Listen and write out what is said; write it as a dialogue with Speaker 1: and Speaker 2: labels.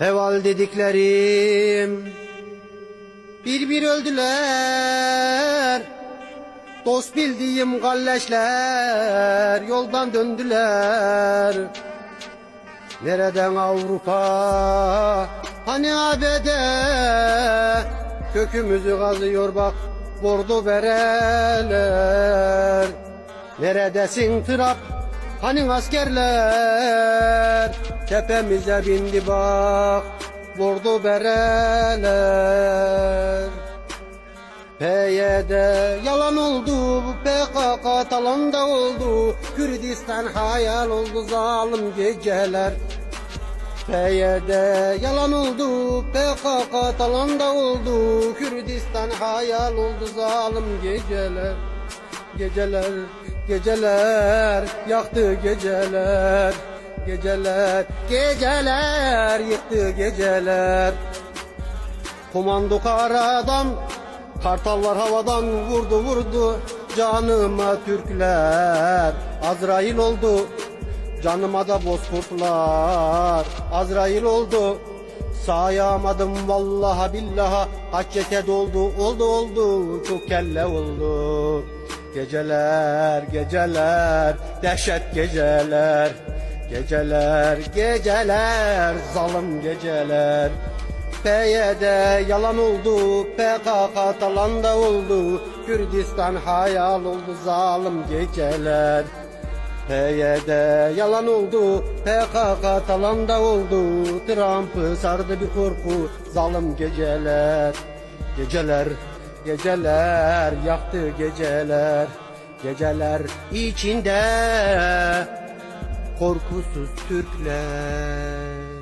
Speaker 1: Heval dediklerim bir bir öldüler. Dost bildiğim galleşler yoldan döndüler. Nereden Avrupa hani abede kökümüzü kazıyor bak bordo bereler. Neredesin Trap hani askerler tepemize bindi bak bordo bereler. PYD yalan oldu, PKK talanda oldu, Kürdistan hayal oldu zalim geceler. PYD yalan oldu, PKK talanda oldu, Kürdistan hayal oldu zalim geceler. Geceler, geceler, yaktı geceler. Geceler, geceler, yıktı geceler. Komando karadan Kartallar havadan vurdu vurdu Canıma Türkler Azrail oldu Canıma da bozkurtlar Azrail oldu Sayamadım vallaha billaha Kaç ceket oldu oldu oldu Çok kelle oldu Geceler geceler Dehşet geceler Geceler geceler Zalim geceler PYD yalan oldu, PKK talanda oldu, Kürdistan hayal oldu zalim geceler. PYD yalan oldu, PKK talanda oldu, Trump'ı sardı bir korku, zalim geceler. Geceler, geceler, yaktı geceler, geceler içinde korkusuz Türkler.